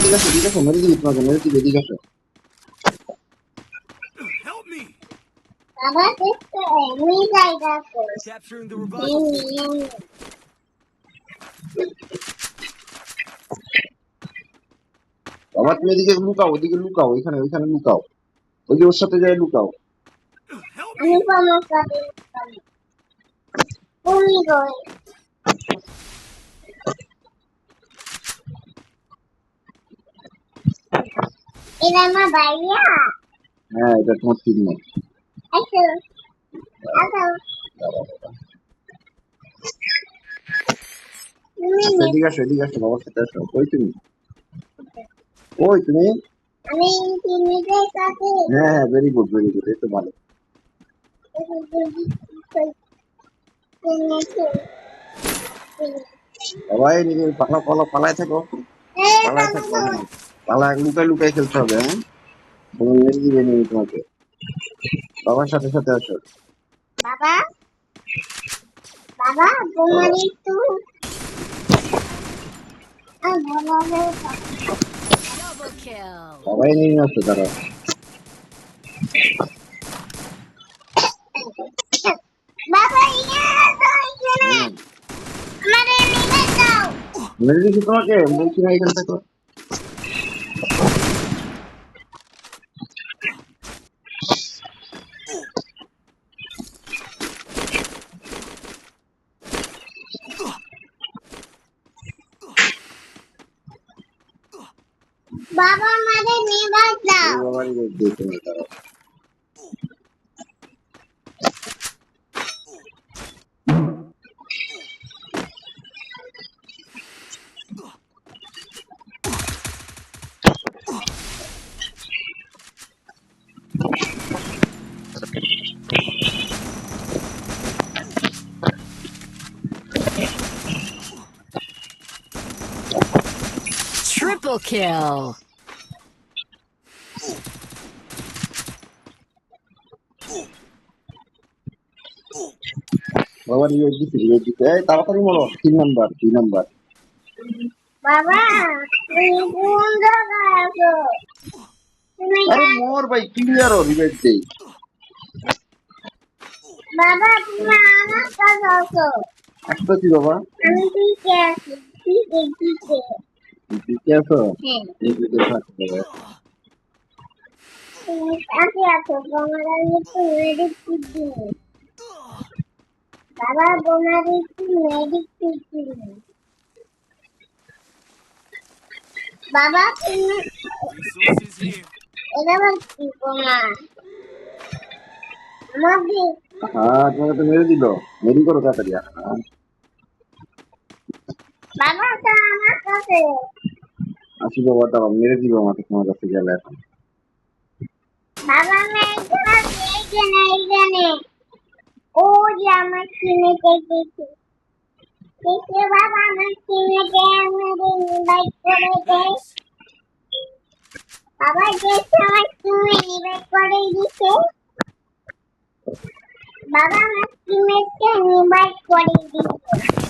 এদিকে আসো এদিকে আসো মেরে দিবি তোমাকে মেরে দিবি এদিকে আসো বাবা তুমি এদিকে লুকাও ওদিকে লুকাও ওইখানে ওইখানে লুকাও ওই যে ওর সাথে যাই লুকাও আমি এটা আমার ভাইয়া হ্যাঁ এটা তোমার ঠিক নেই আসো আসো এদিকে আসো এদিকে আসো বাবার সাথে আসো। ওই তুমি। ওই তুমি? আমি ইন্টিমেটের সাথে। হ্যাঁ হ্যাঁ ভেরি গুড ভেরি গুড এই তো ভালো। বাবা পালা পালা পালায় থাকো। পালায় থাকো। পালা লুকায় লুকায় খেলতে হবে হ্যাঁ? দিবে তোমাকে বাবার সাথে সাথে আসো। বাবা? বাবা তোমার একটু। আর ভালো Double kill. সবাই নিয়ে আসো তারা বাবা ইয়ে তো এখানে আমাদের নিবে দাও মেরে তোমাকে বলছি না এখানে থাকো বাবা নিবে দাও এই বাবারই রেট দিয়ে তুমি Triple kill. বাবার রেট দিচ্ছি রেট দিচ্ছি এই তাড়াতাড়ি বলো তিন নাম্বার দুই নাম্বার। বাবা তুমি কোন জায়গায় আছো? আরে মোর ভাই ক্লিয়ার ও রিবেট দেই? বাবা তুমি আমার কাছে আছো। আসতেছি বাবা? আমি ঠিকই আছি ঠিকই ঠিকই ঠিক আছো? হ্যাঁ। কাছে আছো একটু মেডিক বাবা তোমার একটু মেডিক বাবা তুমি আমাকে হ্যাঁ তোমাকে তো মেরে দিল। মেরি করো তাড়াতাড়ি। বাবা তো আমার কাছে। আসি বাবা দাঁড়াও মেরে দিব আমাকে তোমার কাছে গেলে এখন। বাবা আমি এইখানে আছি, এইখানে এইখানে ও যে আমার সিনেতে দেখি দেখে বাবা আমার সিনেতে আমাদের ইনভাইট করে দেয়। বাবা দেখে আমার সিনে ইনভাইট করে দিছে বাবা আমার সিনেতে ইনভাইট করে দিছে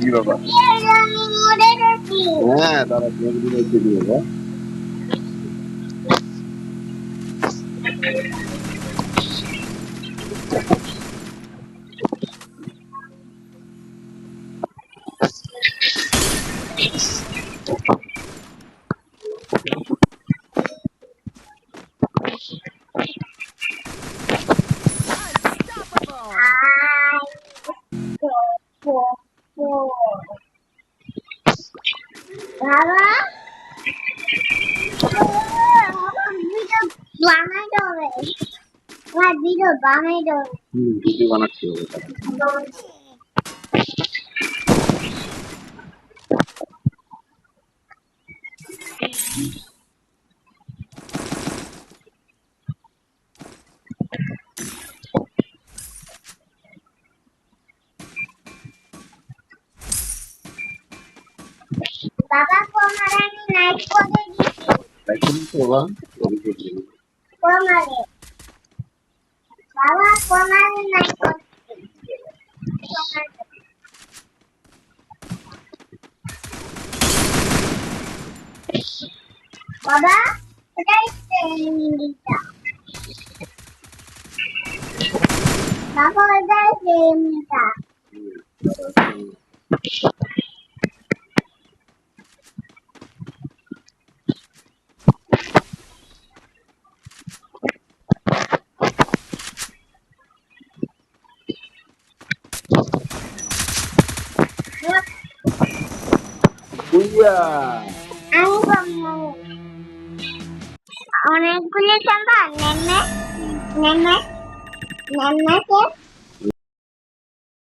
কি বাবা হ্যাঁ তারা ভিডিও বানাই দেবে। ভিডিও বানাচ্ছি। বাবা তারা। বাবা কোমারে আমি নাইট করে দিছি দেখো তো বাবা ওই যে কি। কোমারে বাবা কোমারে নাইট বুইয়া। আমি বাম্মু অনেকগুলো সম্ভব নেমে নেমে। নেমেছে